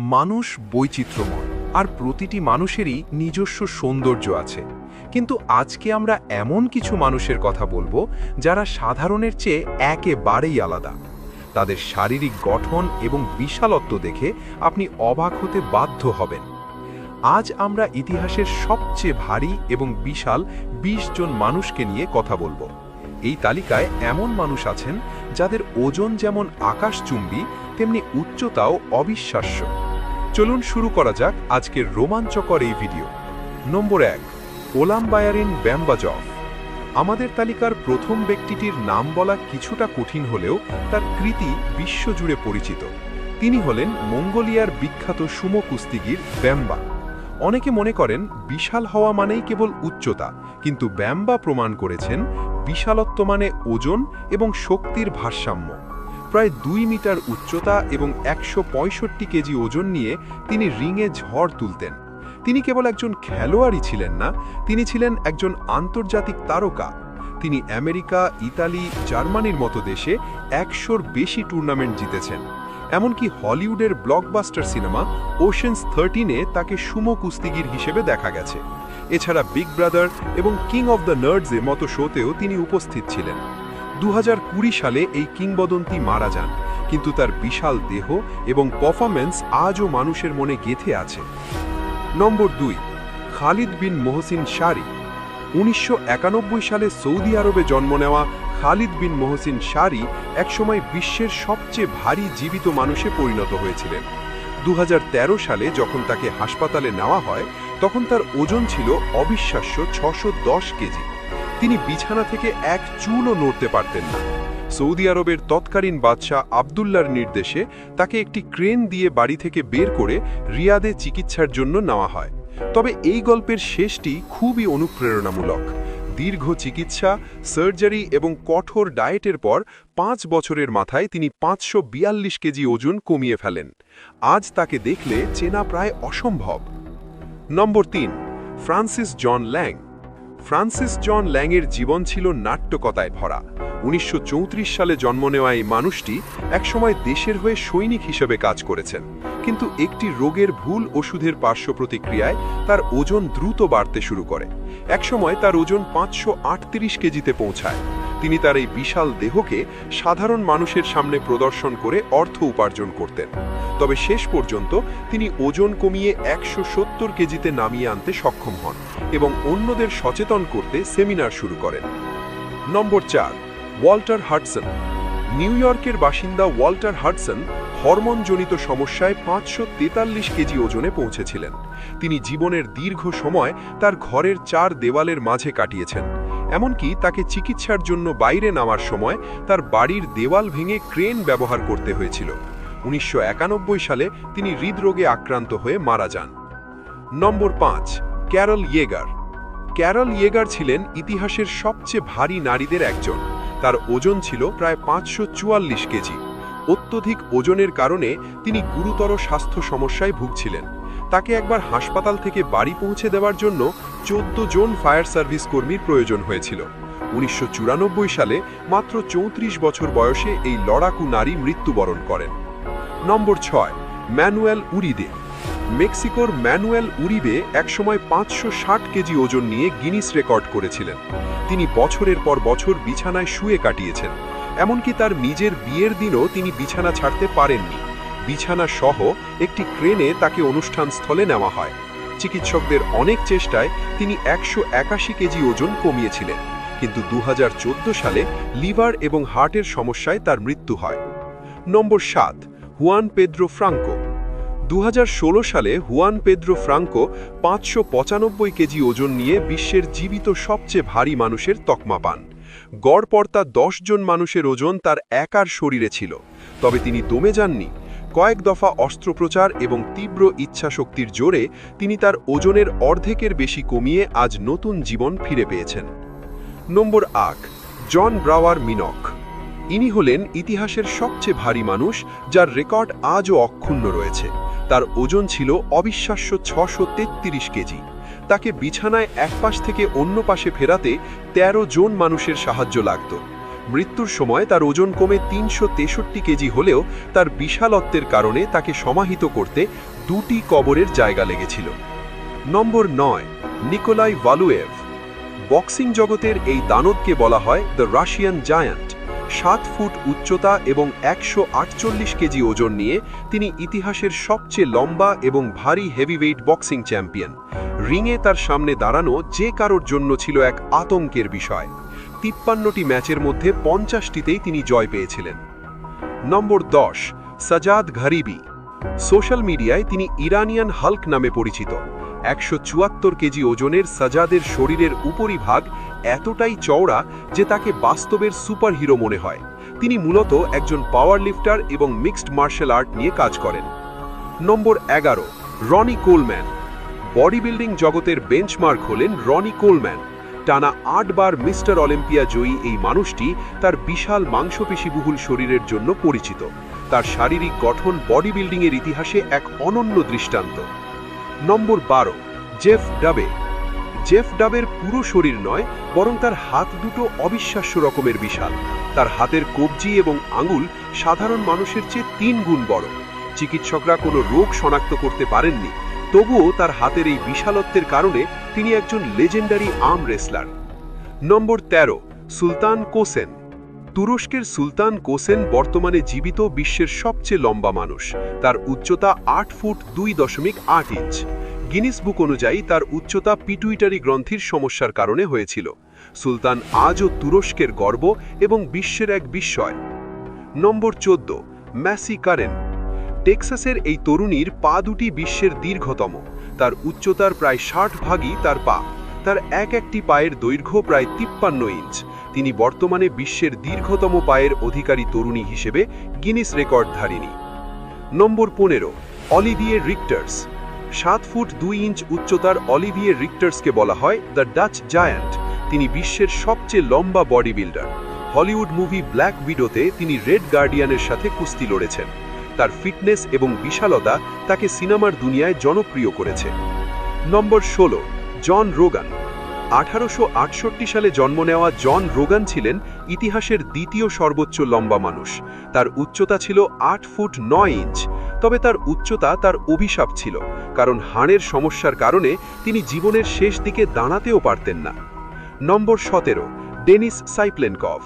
মানুষ বৈচিত্র্যময়, আর প্রতিটি মানুষেরই নিজস্ব সৌন্দর্য আছে। কিন্তু আজকে আমরা এমন কিছু মানুষের কথা বলব যারা সাধারণের চেয়ে একেবারেই আলাদা। তাদের শারীরিক গঠন এবং বিশালত্ব দেখে আপনি অবাক হতে বাধ্য হবেন। আজ আমরা ইতিহাসের সবচেয়ে ভারী এবং বিশাল ২০ জন মানুষকে নিয়ে কথা বলব। এই তালিকায় এমন মানুষ আছেন যাদের ওজন যেমন আকাশচুম্বী, তেমনি উচ্চতাও অবিশ্বাস্য। চলুন শুরু করা যাক আজকের রোমাঞ্চকর এই ভিডিও। নম্বর এক ওলাম্বায়ারিন ব্যাম্বাজফ। আমাদের তালিকার প্রথম ব্যক্তিটির নাম বলা কিছুটা কঠিন হলেও তার কৃতি বিশ্বজুড়ে পরিচিত। তিনি হলেন মঙ্গোলিয়ার বিখ্যাত সুমো কুস্তিগির ব্যাম্বা। অনেকে মনে করেন বিশাল হওয়া মানেই কেবল উচ্চতা, কিন্তু ব্যাম্বা প্রমাণ করেছেন বিশালত্ব মানে ওজন এবং শক্তির ভারসাম্য। প্রায় দুই মিটার উচ্চতা এবং একশো পঁয়ষট্টি কেজি ওজন নিয়ে তিনি রিংয়ে ঝড় তুলতেন। তিনি কেবল একজন খেলোয়াড়ই ছিলেন না, তিনি ছিলেন একজন আন্তর্জাতিক তারকা। তিনি আমেরিকা, ইতালি, জার্মানির মতো দেশে একশোর বেশি টুর্নামেন্ট জিতেছেন। এমনকি হলিউডের ব্লকবাস্টার সিনেমা ওশেন্স থার্টিনে তাকে সুমো কুস্তিগির হিসেবে দেখা গেছে। এছাড়া বিগ ব্রাদার এবং কিং অব দ্য নার্ডসের মতো শোতেও তিনি উপস্থিত ছিলেন। দু হাজার কুড়ি সালে এই কিংবদন্তি মারা যান, কিন্তু তার বিশাল দেহ এবং পারফরম্যান্স আজও মানুষের মনে গেথে আছে। নম্বর দুই, খালিদ বিন মোহসিন শারি। উনিশশো একানব্বই সালে সৌদি আরবে জন্ম নেওয়া খালিদ বিন মোহসিন শারি একসময় বিশ্বের সবচেয়ে ভারী জীবিত মানুষে পরিণত হয়েছিলেন। দু হাজার তেরো সালে যখন তাকে হাসপাতালে নেওয়া হয়, তখন তার ওজন ছিল অবিশ্বাস্য ছশো কেজি। তিনি বিছানা থেকে এক চুলও নড়তে পারতেন না। সৌদি আরবের তৎকালীন বাদশাহ আবদুল্লার নির্দেশে তাকে একটি ক্রেন দিয়ে বাড়ি থেকে বের করে রিয়াদে চিকিৎসার জন্য নেওয়া হয়। তবে এই গল্পের শেষটি খুবই অনুপ্রেরণামূলক। দীর্ঘ চিকিৎসা, সার্জারি এবং কঠোর ডায়েটের পর পাঁচ বছরের মাথায় তিনি পাঁচশো বিয়াল্লিশ কেজি ওজন কমিয়ে ফেলেন। আজ তাকে দেখলে চেনা প্রায় অসম্ভব। নম্বর তিন, ফ্রান্সিস জন ল্যাং। ফ্রান্সিস জন ল্যাংয়ের জীবন ছিল নাট্যকতায় ভরা। উনিশশো চৌত্রিশ সালে জন্ম নেওয়া এই মানুষটি একসময় দেশের হয়ে সৈনিক হিসেবে কাজ করেছেন। কিন্তু একটি রোগের ভুল ওষুধের পার্শ্ব প্রতিক্রিয়ায় তার ওজন দ্রুত বাড়তে শুরু করে। একসময় তার ওজন পাঁচশো আটত্রিশ কেজিতে পৌঁছায়। তিনি তার এই বিশাল দেহকে সাধারণ মানুষের সামনে প্রদর্শন করে অর্থ উপার্জন করতেন। তবে শেষ পর্যন্ত তিনি ওজন কমিয়ে একশো সত্তর কেজিতে নামিয়ে আনতে সক্ষম হন এবং অন্যদের সচেতন করতে সেমিনার শুরু করেন। নম্বর চার, ওয়াল্টার হাডসন নিউ ইয়র্কের বাসিন্দা ওয়াল্টার হাডসন হরমোনজনিত সমস্যায় পাঁচশো তেতাল্লিশ কেজি ওজনে পৌঁছেছিলেন। তিনি জীবনের দীর্ঘ সময় তার ঘরের চার দেওয়ালের মাঝে কাটিয়েছেন। এমনকি তাকে চিকিৎসার জন্য বাইরে নামার সময় তার বাড়ির দেওয়াল ভেঙে ক্রেন ব্যবহার করতে হয়েছিল। উনিশশো একানব্বই সালে তিনি হৃদরোগে আক্রান্ত হয়ে মারা যান। নম্বর পাঁচ, ক্যারল ইয়েগার। ক্যারল ইয়েগার ছিলেন ইতিহাসের সবচেয়ে ভারী নারীদের একজন। তার ওজন ছিল প্রায় পাঁচশো চুয়াল্লিশ কেজি। অত্যধিক ওজনের কারণে তিনি গুরুতর স্বাস্থ্য সমস্যায় ভুগছিলেন। তাকে একবার হাসপাতাল থেকে বাড়ি পৌঁছে দেওয়ার জন্য চোদ্দ জন ফায়ার সার্ভিস কর্মীর প্রয়োজন হয়েছিল। উনিশশো চুরানব্বই সালে মাত্র চৌত্রিশ বছর বয়সে এই লড়াকু নারী মৃত্যুবরণ করেন। নম্বর ছয়, ম্যানুয়েল উরিদে। মেক্সিকোর ম্যানুয়েল উরিবে একসময় পাঁচশো ষাট কেজি ওজন নিয়ে গিনিস রেকর্ড করেছিলেন। তিনি বছরের পর বছর বিছানায় শুয়ে কাটিয়েছেন। এমনকি তার নিজের বিয়ের দিনও তিনি বিছানা ছাড়তে পারেননি। বিছানা সহ একটি ক্রেনে তাকে অনুষ্ঠান স্থলে নেওয়া হয়। চিকিৎসকদের অনেক চেষ্টায় তিনি একশো একাশি কেজি ওজন কমিয়েছিলেন, কিন্তু দু হাজার চোদ্দ সালে লিভার এবং হার্টের সমস্যায় তার মৃত্যু হয়। নম্বর সাত, হুয়ান পেদ্রো ফ্রাঙ্কো। দু হাজার ষোলো সালে হুয়ান পেদ্রো ফ্রাঙ্কো পাঁচশো পঁচানব্বই কেজি ওজন নিয়ে বিশ্বের জীবিত সবচেয়ে ভারী মানুষের তকমা পান। গড়পর্তা দশ জন মানুষের ওজন তার একার শরীরে ছিল, তবে তিনি দমে যাননি। কয়েক দফা অস্ত্রোপচার এবং তীব্র ইচ্ছাশক্তির জোরে তিনি তার ওজনের অর্ধেকের বেশি কমিয়ে আজ নতুন জীবন ফিরে পেয়েছেন। নম্বর আক জন ব্রাওয়ার মিনক। ইনি হলেন ইতিহাসের সবচেয়ে ভারী মানুষ যার রেকর্ড আজও অক্ষুণ্ণ রয়েছে। তার ওজন ছিল অবিশ্বাস্য ছশো কেজি। তাকে বিছানায় এক পাশ থেকে অন্য পাশে ফেরাতে ১৩ জন মানুষের সাহায্য লাগত। মৃত্যুর সময় তার ওজন কমে তিনশো তেষট্টি কেজি হলেও তার বিশালত্বের কারণে তাকে সমাহিত করতে দুটি কবরের জায়গা লেগেছিল। নম্বর নয়, নিকোলাই ভালুয়েভ। বক্সিং জগতের এই দানবকে বলা হয় দ্য রাশিয়ান জায়ান্ট। সাত ফুট উচ্চতা এবং একশো আটচল্লিশ কেজি ওজন নিয়ে তিনি ইতিহাসের সবচেয়ে লম্বা এবং ভারী হেভিওয়েট বক্সিং চ্যাম্পিয়ন। রিংয়ে তার সামনে দাঁড়ানো যে কারোর জন্য ছিল এক আতঙ্কের বিষয়। তিপ্পান্নটি ম্যাচের মধ্যে পঞ্চাশটিতেই তিনি জয় পেয়েছিলেন। নম্বর দশ, সাজাদ ঘরিবি। সোশ্যাল মিডিয়ায় তিনি ইরানিয়ান হাল্ক নামে পরিচিত। একশো চুয়াত্তর কেজি ওজনের সাজাদের শরীরের উপরিভাগ এতটাই চওড়া যে তাকে বাস্তবের সুপারহিরো মনে হয়। তিনি মূলত একজন পাওয়ার লিফটার এবং মিক্সড মার্শাল আর্ট নিয়ে কাজ করেন। নম্বর এগারো, রনি কোলম্যান। বডি বিল্ডিং জগতের বেঞ্চমার্ক হলেন রনি কোলম্যান। টানা আটবার মিস্টার অলিম্পিয়া জয়ী এই মানুষটি তার বিশাল মাংসপেশিবহুল শরীরের জন্য পরিচিত। তার শারীরিক গঠন বডি বিল্ডিংয়ের ইতিহাসে এক অনন্য দৃষ্টান্ত। নম্বর বারো, জেফ ডাবে। জেফ ডাবের পুরো শরীর নয়, বরং তার হাত দুটো অবিশ্বাস্য রকমের বিশাল। তার হাতের কবজি এবং আঙুল সাধারণ মানুষের চেয়ে তিন গুণ বড়। চিকিৎসকরা কোনো রোগ শনাক্ত করতে পারেননি তবুও তার হাতের এই বিশালত্বের কারণে তিনি একজন legendary arm wrestler. Number ১৩ Sultan Kosen. তুরস্কের সুলতান কোসেন বর্তমানে জীবিত বিশ্বের সবচেয়ে লম্বা মানুষ। তার উচ্চতা আট ফুট দুই দশমিক আট ইঞ্চ। গিনিস বুক অনুযায়ী তার উচ্চতা পিটুইটারি গ্রন্থির সমস্যার কারণে হয়েছিল। সুলতান আজও তুরস্কের গর্ব এবং বিশ্বের এক বিস্ময়। নম্বর চোদ্দ, ম্যাসি কারেন। টেক্সাসের এই তরুণীর পা দুটি বিশ্বের দীর্ঘতম। তার উচ্চতার প্রায় ষাট ভাগই তার পা। তার এক একটি পায়ের দৈর্ঘ্য প্রায় তিপ্পান্ন ইঞ্চ। তিনি বর্তমানে বিশ্বের দীর্ঘতম পায়ের অধিকারী তরুণী হিসেবে গিনিস রেকর্ডধারিণী। নম্বর পনেরো, অলিভিয়ে রিক্টার্স। সাত ফুট দুই ইঞ্চ উচ্চতার অলিভিয়ে রিক্টার্সকে বলা হয় দ্য ডাচ জায়ান্ট। তিনি বিশ্বের সবচেয়ে লম্বা body builder. Hollywood movie black উইডোতে তিনি রেড গার্ডিয়ানের সাথে কুস্তি লড়েছেন। তার ফিটনেস এবং বিশালতা তাকে সিনেমার দুনিয়ায় জনপ্রিয় করেছে। নম্বর ষোলো, জন রোগান। আঠারোশো আটষট্টি সালে জন্ম নেওয়া জন রোগান ছিলেন ইতিহাসের দ্বিতীয় সর্বোচ্চ লম্বা মানুষ। তার উচ্চতা ছিল আট ফুট নয় ইঞ্চ। তবে তার উচ্চতা তার অভিশাপ ছিল, কারণ হাড়ের সমস্যার কারণে তিনি জীবনের শেষ দিকে দাঁড়াতেও পারতেন না। নম্বর সতেরো, ডেনিস সাইপ্লেনকভ।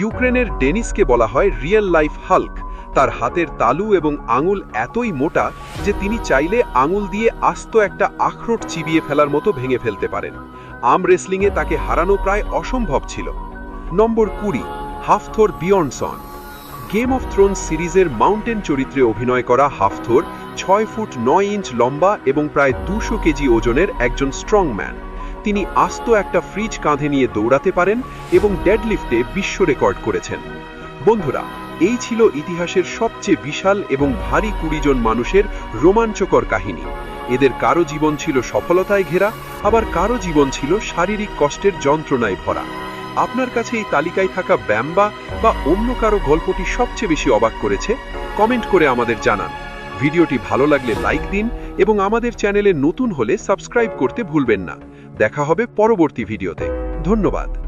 ইউক্রেনের ডেনিসকে বলা হয় রিয়েল লাইফ হাল্ক। তার হাতের তালু এবং আঙুল এতই মোটা যে তিনি চাইলে আঙুল দিয়ে আস্ত একটা আখরোট চিবিয়ে ফেলার মতো ভেঙে ফেলতে পারেন। আম রেসলিংয়ে তাকে হারানো প্রায় অসম্ভব ছিল। নম্বর কুড়ি, Hafthor Bjornsson Game of Throne সিরিজের মাউন্টেন চরিত্রে অভিনয় করা হাফথোর ছয় ফুট নয় ইঞ্চ লম্বা এবং প্রায় দুশো কেজি ওজনের একজন স্ট্রং ম্যান তিনি আস্ত একটা ফ্রিজ কাঁধে নিয়ে দৌড়াতে পারেন এবং ডেডলিফটে বিশ্ব রেকর্ড করেছেন। বন্ধুরা এই ছিল ইতিহাসের সবচেয়ে বিশাল এবং ভারী কুড়ি জন মানুষের রোমাঞ্চকর কাহিনী। এদের কারও জীবন ছিল সফলতায় ঘেরা, আবার কারও জীবন ছিল শারীরিক কষ্টের যন্ত্রণায় ভরা। আপনার কাছে এই তালিকায় থাকা ব্যাম্বা বা অন্য কারও গল্পটি সবচেয়ে বেশি অবাক করেছে, কমেন্ট করে আমাদের জানান। ভিডিওটি ভালো লাগলে লাইক দিন এবং আমাদের চ্যানেলে নতুন হলে সাবস্ক্রাইব করতে ভুলবেন না। দেখা হবে পরবর্তী ভিডিওতে। ধন্যবাদ।